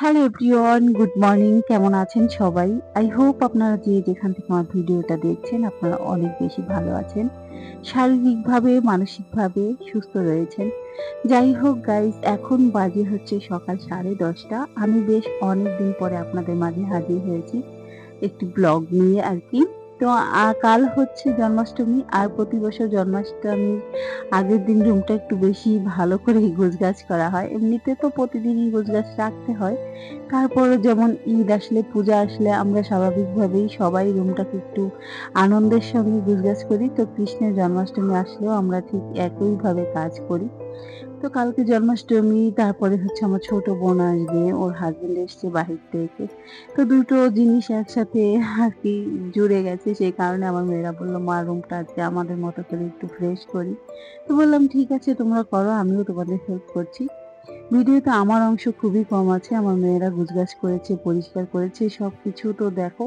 Hello everyone good morning কেমন আছেন সবাই? আই হোপ আপনারা যে যেখান থেকে আমার ভিডিওটা দেখছেন, আপনারা অনেক বেশি ভালো আছেন, শারীরিকভাবে, মানসিকভাবে সুস্থ রয়েছেন। যাই হোক গাইজ এখন বাজে হচ্ছে সকাল সাড়ে দশটা। আমি বেশ অনেক দিন পরে আপনাদের মাঝে হাজির হয়েছি একটি ব্লগ নিয়ে আর কি। তো কাল হচ্ছে জন্মাষ্টমী আর প্রতি বছর জন্মাষ্টমীর আগের দিন রুমটা একটু বেশি ভালো করে গোছগাছ করা হয়। এমনিতে তো প্রতিদিনই গোছগাছ রাখতে হয়। তারপরে যেমন ঈদ আসলে, পূজা আসলে আমরা স্বাভাবিকভাবেই সবাই রুমটাকে একটু আনন্দের সঙ্গে গোছগাছ করি। তো কৃষ্ণের জন্মাষ্টমী আসলেও আমরা ঠিক একইভাবে কাজ করি। তো কালকে জন্মাষ্টমী, তারপরে হচ্ছে আমার ছোট বোন আসবে, ওর হাজবেন্ড এসছে বাহির থেকে। তো দুটো জিনিস একসাথে আর কি জুড়ে গেছে, সেই কারণে আমার মেয়েরা বলল, মা রুমটা আজকে আমাদের মতো করে একটু ফ্রেশ করি। তো বললাম, ঠিক আছে, তোমরা করো, আমিও তোমাদের হেল্প করছি। ভিডিওতে আমার অংশ খুবই কম আছে, আমার মেয়েরা গুজগাছ করেছে, পরিষ্কার করেছে সব কিছু তো দেখো।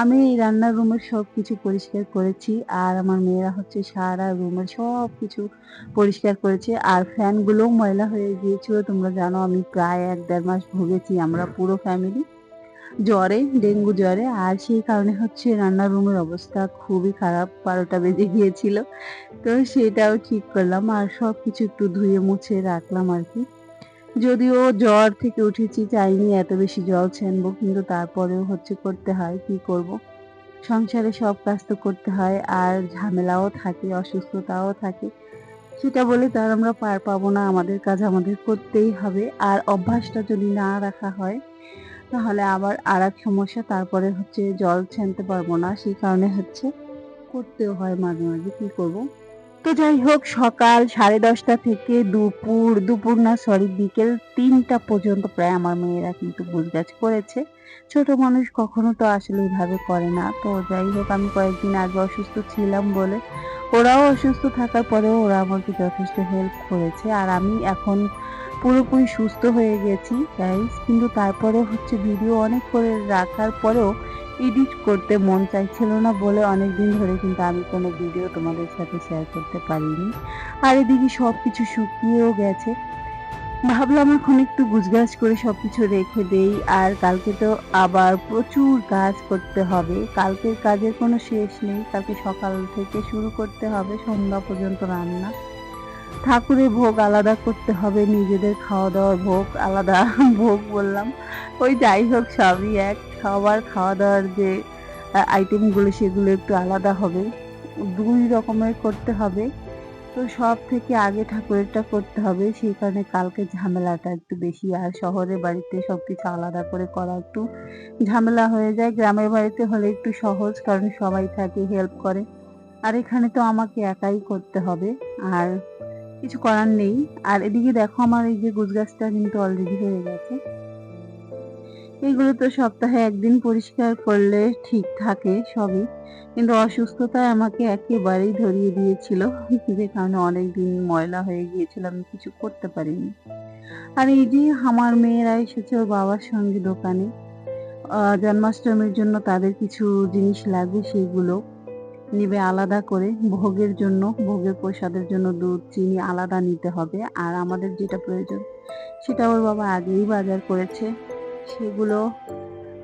আমি এই রান্নার রুমের সব কিছু পরিষ্কার করেছি, আর আমার মেয়েরা হচ্ছে সারা রুমের সব কিছু পরিষ্কার করেছে, আর ফ্যানগুলোও ময়লা হয়ে গিয়েছিল, তোমরা জানো আমি প্রায় এক দেড় মাস ভুগেছি, আমরা পুরো ফ্যামিলি জ্বরে, ডেঙ্গু জ্বরে, আর সেই কারণে হচ্ছে রান্নার রুমের অবস্থা খুবই খারাপ, বারোটা বেজে গিয়েছিল। তো সেটাও ঠিক করলাম, আর সব কিছু একটু ধুয়ে মুছে রাখলাম আর কি। যদিও জ্বর থেকে উঠেছি, চাইনি এত বেশি জল ছেনবো, কিন্তু তারপরেও হচ্ছে করতে হয়, কি করব। সংসারে সব কাজ তো করতে হয়, আর ঝামেলাও থাকে, অসুস্থতাও থাকে সেটা বলে তার আমরা পার পাবো না, আমাদের কাজ আমাদের করতেই হবে, আর অভ্যাসটা যদি না রাখা হয়, তাহলে আবার আর এক সমস্যা, তারপরে হচ্ছে জল ছেনতে পারব না, সেই কারণে হচ্ছে করতেও হয় মাঝে মাঝে, কি করব। তো যাই হোক, সকাল সাড়ে দশটা থেকে দুপুর দুপুর না সরি বিকেল তিনটা পর্যন্ত প্রায় আমার মেয়েরা কিন্তু গাছ করেছে। ছোট মানুষ কখনো তো আসলে এইভাবে করে না। তো যাই হোক, আমি কয়েকদিন আগে অসুস্থ ছিলাম বলে ওরাও অসুস্থ থাকার পরেও ওরা আমাকে যথেষ্ট হেল্প করেছে। আর আমি এখন পুরোপুরি সুস্থ হয়ে গেছি গাইস কিন্তু তারপরে হচ্ছে ভিডিও অনেক করে রাখার পরেও এডিট করতে মন চাইছিল না বলে অনেক দিন ধরে কিন্তু আমি কোনো ভিডিও তোমাদের সাথে শেয়ার করতে পারিনি। আর এদিকে সব কিছু শুকিয়েও গেছে। ভাবলাম এখন একটু গুছগাছ করে সব কিছু রেখে দেই। আর কালকে তো আবার প্রচুর কাজ করতে হবে। কালকের কাজের কোনো শেষ নেই। কালকে সকাল থেকে শুরু করতে হবে। সন্ধ্যা পর্যন্ত রান্না। ঠাকুরের ভোগ আলাদা করতে হবে, নিজেদের খাওয়া দাওয়ার ভোগ আলাদা ভোগ বললাম। ওই যাই হোক, সবই এক। সবার খাওয়া দাওয়ার যে আইটেমগুলো সেগুলো একটু আলাদা হবে। দুই রকমের করতে হবে। তো সব থেকে আগে ঠাকুরেরটা করতে হবে। সেই কারণে কালকে ঝামেলাটা একটু বেশি। আর শহরের বাড়িতে সব কিছু আলাদা করে করা একটু ঝামেলা হয়ে যায়। গ্রামের বাড়িতে হলে একটু সহজ, কারণ সবাই থাকে হেল্প করে। আর এখানে তো আমাকে একাই করতে হবে। আর কিছু করার নেই। আর এদিকে দেখো আমার এই যে গাছটা কিন্তু অলরেডি হয়ে গেছে। এগুলো তো সপ্তাহে একদিন পরিষ্কার করলে ঠিক থাকে সবই। কিন্তু অসুস্থতায় আমাকে একেবারেই ধরিয়ে দিয়েছিল, যে কারণে অনেকদিন ময়লা হয়ে গিয়েছিল, আমি কিছু করতে পারিনি। আর এই যে আমার মেয়েরা এসেছে ওর বাবার সঙ্গে দোকানে জন্মাষ্টমীর জন্য তাদের কিছু জিনিস লাগবে সেইগুলো নিবে আলাদা করে ভোগের জন্য, ভোগের প্রসাদের জন্য দুধ, চিনি আলাদা নিতে হবে। আর আমাদের যেটা প্রয়োজন, সেটা ওর বাবা আগেই বাজার করেছে। সেগুলো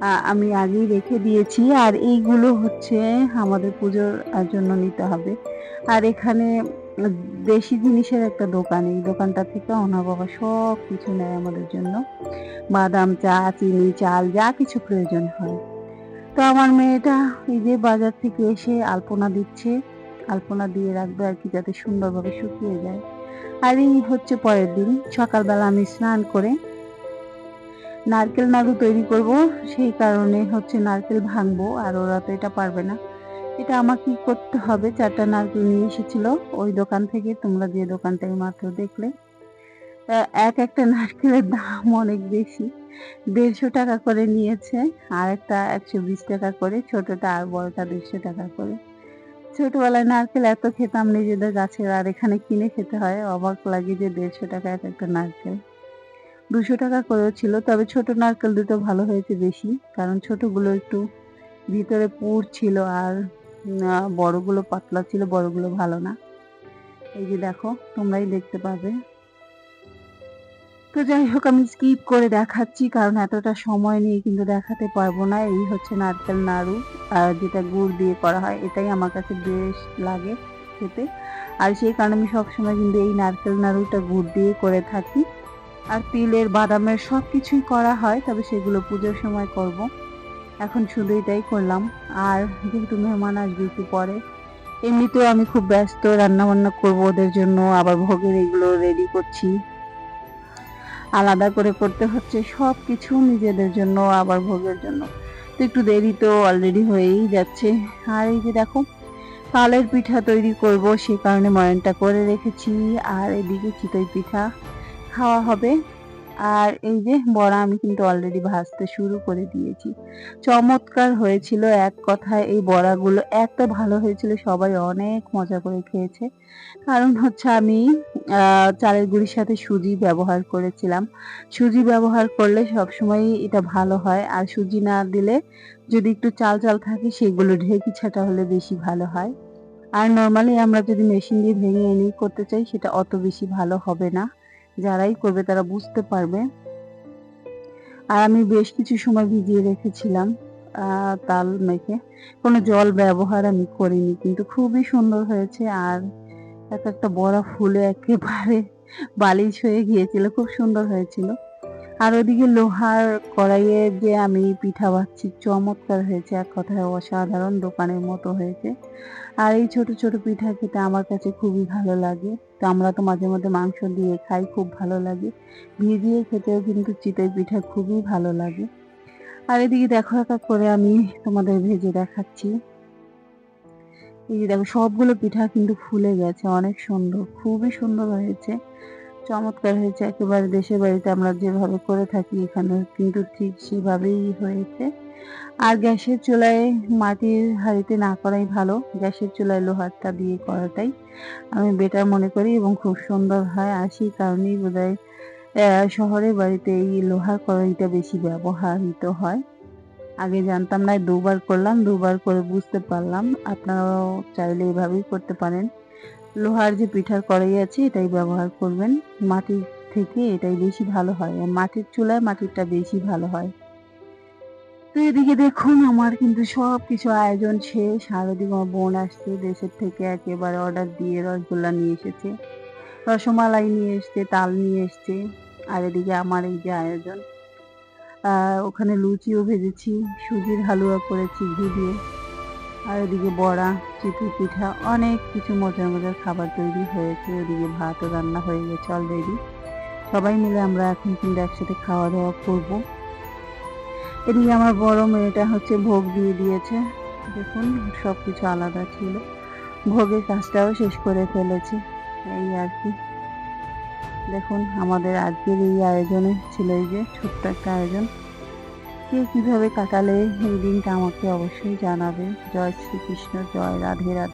আমি আগেই রেখে দিয়েছি। আর এইগুলো হচ্ছে আমাদের পুজোর জন্য নিতে হবে। আর এখানে দেশি জিনিসের একটা দোকান, এই দোকানটা থেকে ওনার বাবা সব কিছু নেয় আমাদের জন্য। বাদাম চা, চিনি, চাল, যা কিছু প্রয়োজন হয়। তো আমার মেয়েটা এই যে বাজার থেকে এসে আলপনা দিচ্ছে, আলপনা দিয়ে রাখবে আর কি যাতে সুন্দরভাবে শুকিয়ে যায়। আর এই হচ্ছে পরের দিন, সকালবেলা আমি স্নান করে নারকেল নাড়ু তৈরি করব, সেই কারণে হচ্ছে নারকেল ভাঙবো আর ওরা তো এটা পারবে না। এটা আমাকে করতে হবে? চারটা নারকেল নিয়ে এসেছিল, ওই দোকান থেকে, তোমরা যে দোকানটাই মাত্র দেখলে। এক একটা নারকেলের দাম অনেক বেশি। দেড়শো টাকা করে নিয়েছে আর একটা একশো বিশ টাকা করে, ছোটটা আর বড়টা দেড়শো টাকা করে। ছোটবেলায় নারকেল এত খেতাম নিজেদের গাছের, আর এখানে কিনে খেতে হয়, অবাক লাগে যে দেড়শো টাকা এক একটা নারকেল। দুশো টাকা করেও ছিল, তবে ছোট নারকেল দুটো ভালো হয়েছে বেশি, কারণ ছোটগুলো একটু ভিতরে পুর ছিল আর বড়গুলো পাতলা ছিল, বড়গুলো ভালো না। এই যে দেখো, তোমরাই দেখতে পাবে। তো যাই হোক, আমি স্কিপ করে দেখাচ্ছি, কারণ এতটা সময় নিয়ে কিন্তু দেখাতে পারব না। এই হচ্ছে নারকেল নাড়ু, আর যেটা গুড় দিয়ে করা হয়, এটাই আমার কাছে বেশ লাগে খেতে। আর সেই কারণে আমি সবসময় কিন্তু এই নারকেল নাড়ুটা গুড় দিয়ে করে থাকি। আর তিলের, বাদামের সব কিছুই করা হয়, তবে সেগুলো পুজোর সময় করব। এখন শুধু এটাই করলাম। আর যেহেতু মেহমান আসবে একটু পরে, এমনিতেও আমি খুব ব্যস্ত রান্না বান্না করব ওদের জন্য, আবার ভোগের এগুলো রেডি করছি। আলাদা করে করতে হচ্ছে সব কিছু নিজেদের জন্য, আবার ভোগের জন্য। তো একটু দেরি তো অলরেডি হয়েই যাচ্ছে। আর এই যে দেখো, তালের পিঠা তৈরি করব, সে কারণে ময়নটা করে রেখেছি। আর এদিকে চিতই পিঠা খাওয়া হবে। আর এই যে বড়া আমি কিন্তু অলরেডি ভাজতে শুরু করে দিয়েছি। চমৎকার হয়েছিল এক কথায় এই বড়াগুলো, এত ভালো হয়েছিল, সবাই অনেক মজা করে খেয়েছে। কারণ হচ্ছে আমি চালের গুঁড়ির সাথে সুজি ব্যবহার করেছিলাম। সুজি ব্যবহার করলে সবসময় এটা ভালো হয়, আর সুজি না দিলে যদি একটু চাল চাল থাকে, সেগুলো ঢেকি ছাটা হলে বেশি ভালো হয়। আর নর্মালি আমরা যদি মেশিন দিয়ে ভেঙে এনে করতে চাই, সেটা অত বেশি ভালো হবে না। যারাই করবে তারা বুঝতে পারবে। আর আমি বেশ কিছু সময় ভিজিয়ে রেখেছিলাম তাল মেখে। কোনো জল ব্যবহার আমি করিনি, কিন্তু খুবই সুন্দর হয়েছে আর এক একটা বড়া ফুলে একেবারে বালিশ হয়ে গিয়েছিল, খুব সুন্দর হয়েছিল। আর ওদিকে লোহার কড়াইয়ে যে আমি পিঠা বাচ্ছি চমৎকার হয়েছে, এক কথায় অসাধারণ দোকানের মতো হয়েছে। আর এই ছোট ছোট পিঠা খেতে আমার কাছে খুবই ভালো লাগে। আমরা তো মাঝে মধ্যে মাংস দিয়ে খাই, খুব ভালো লাগে। ভিজিয়ে খেতেও কিন্তু চিতই পিঠা খুবই ভালো লাগে। আর এদিকে দেখো এক করে আমি তোমাদের ভেজে দেখাচ্ছি। এই যে দেখো, সবগুলো পিঠা কিন্তু ফুলে গেছে, অনেক সুন্দর, খুবই সুন্দর হয়েছে। চমৎকার হয়েছে, একেবারে দেশের বাড়িতে আমরা যেভাবে করে থাকি এখানে কিন্তু ঠিক সেভাবেই হয়েছে। আর গ্যাসের চুলায় মাটির হাঁড়িতে না করাই ভালো। গ্যাসের চুলায় লোহারটা দিয়ে করাটাই আমি বেটার মনে করি এবং খুব সুন্দর হয়। আর সেই কারণেই বোধ হয় শহরের বাড়িতে এই লোহার কড়াইটা বেশি ব্যবহৃত হয়। আগে জানতাম না, দুবার করলাম, দুবার করে বুঝতে পারলাম। আপনারাও চাইলে এভাবেই করতে পারেন। লোহার যে পিঠার কড়াই আছে, এটাই ব্যবহার করবেন। মাটির থেকে এটাই বেশি ভালো হয়। মাটির চুলায় মাটিরটা বেশি ভালো হয়। তো এদিকে দেখুন, আমার কিন্তু সব কিছু আয়োজন শেষ। আর ওদিকে আমার বোন আসছে, দেশের থেকে একেবারে অর্ডার দিয়ে রসগোল্লা নিয়ে এসেছে। রসমালাই নিয়ে এসছে, তাল নিয়ে এসছে। আর এদিকে আমার এই যে আয়োজন ওখানে লুচিও ভেজেছি, সুজির হালুয়া করেছি, ঘি দিয়ে। আর এদিকে বড়া, চিতই পিঠা, অনেক কিছু মজার মজার খাবার তৈরি হয়েছে। ওদিকে ভাতও রান্না হয়ে গেছে অলরেডি সবাই মিলে আমরা এখন কিন্তু একসাথে খাওয়া দাওয়া করব। এদিকে আমার বড় মেয়েটা হচ্ছে ভোগ দিয়ে দিয়েছে। দেখুন সব কিছু আলাদা ছিল। ভোগের কাজটাও শেষ করে ফেলেছে, এই আর কি। দেখুন, আমাদের আজকের এই আয়োজনে ছিল এই যে ছোট্ট একটা আয়োজন। কে কীভাবে কাটালে এই দিনটা আমাকে অবশ্যই জানাবে জয় শ্রীকৃষ্ণ, জয় রাধে রাধে।